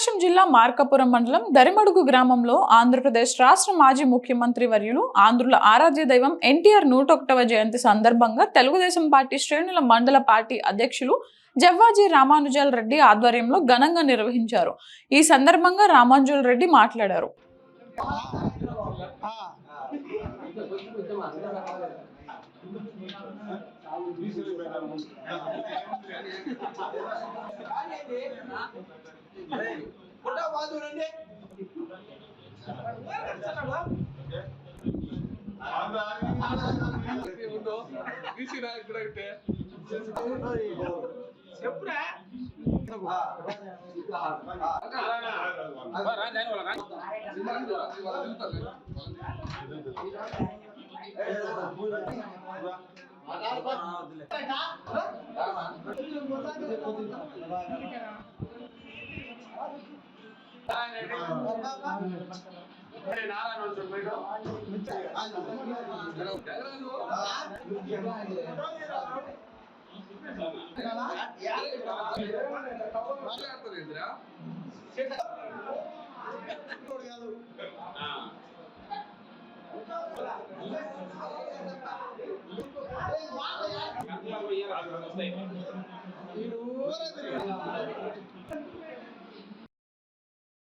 ప్రకాశం జిల్లా మార్కాపురం మండలం దరిమడుగు గ్రామంలో ఆంధ్రప్రదేశ్ రాష్ట్ర మాజీ ముఖ్యమంత్రి వర్యులు ఆంధ్రుల ఆరాధ్య దైవం ఎన్టీఆర్ నూట ఒకటవ జయంతి సందర్భంగా తెలుగుదేశం పార్టీ శ్రేణుల మండల పార్టీ అధ్యక్షులు జవ్వాజీ రామానుజాల్ రెడ్డి ఆధ్వర్యంలో ఘనంగా నిర్వహించారు. ఈ సందర్భంగా రామానుజుల్ రెడ్డి మాట్లాడారు. ఉంటా బాధ రండి. చెప్పురా. మాట్లాడుతుందిరా కాదు